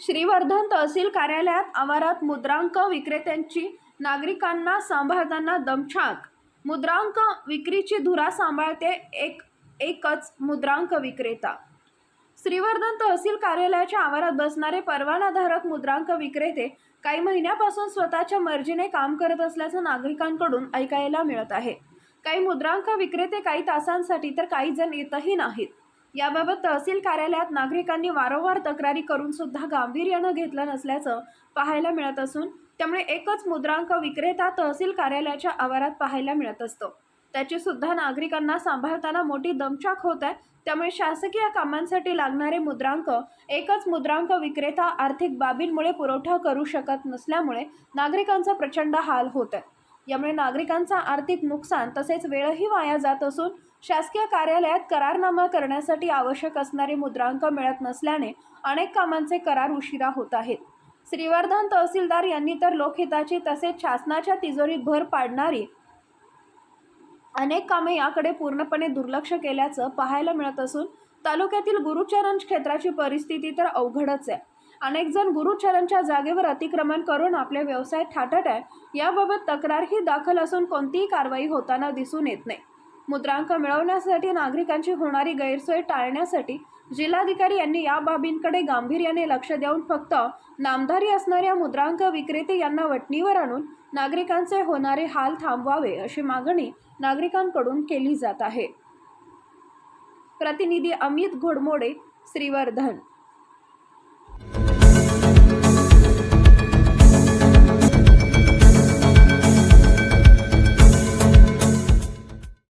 श्रीवर्धन तहसील कार्यालयात आवारात मुद्रांक विक्रेत्यांची नागरिकांना सांभाळताना दमछाक. मुद्रांक विक्रीची धुरा सांभाळते एक एकच मुद्रांक विक्रेता. श्रीवर्धन तहसील कार्यालयाच्या आवारात बसणारे परवानाधारक मुद्रांक विक्रेते काही महिन्यापासून स्वतःच्या मर्जीने काम करत असल्याचं नागरिकांकडून ऐकायला मिळत आहे. काही मुद्रांक विक्रेते काही तासांसाठी तर काही जण येतही नाहीत. याबाबत तहसील कार्यालयात नागरिकांनी वारंवार तक्रारी करून सुद्धा गांभीर्यानं घेतलं नसल्याचं पाहायला मिळत असून त्यामुळे एकच मुद्रांक विक्रेता तहसील कार्यालयाच्या आवारात पाहायला मिळत असतो. त्याची सुद्धा नागरिकांना सांभाळताना मोठी दमछाक होत आहे त्यामुळे शासकीय कामांसाठी लागणारे मुद्रांक एकच मुद्रांक विक्रेता आर्थिक बाबींमुळे पुरवठा करू शकत नसल्यामुळे नागरिकांचा प्रचंड हाल होत आहे. यामुळे नागरिकांचा आर्थिक नुकसान तसेच वेळही वाया जात असून शासकीय कार्यालयात करारनामा करण्यासाठी आवश्यक असणारे मुद्रांक मिळत नसल्याने अनेक कामांचे करार उशिरा होत आहेत. श्रीवर्धन तहसीलदार यांनी तर लोकहिताची तसेच शासनाच्या तिजोरीत भर पाडणारी अनेक कामे याकडे पूर्णपणे दुर्लक्ष केल्याचं पाहायला मिळत असून तालुक्यातील गुरुचरण क्षेत्राची परिस्थिती तर अवघडच आहे. अनेक जण गुरुचरणच्या जागेवर अतिक्रमण करून आपले व्यवसाय ठाटत आहे याबाबत तक्रारही दाखल असून कोणतीही कारवाई होताना दिसून येत नाही. मुद्रांक मिळवण्यासाठी नागरिकांची होणारी गैरसोय टाळण्यासाठी जिल्हाधिकारी यांनी या बाबींकडे गांभीर्याने लक्ष देऊन फक्त नामधारी असणाऱ्या मुद्रांक विक्रेते यांना वटणीवर आणून नागरिकांचे होणारे हाल थांबवावे अशी मागणी नागरिकांकडून केली जात आहे. प्रतिनिधी अमित घोडमोडे श्रीवर्धन.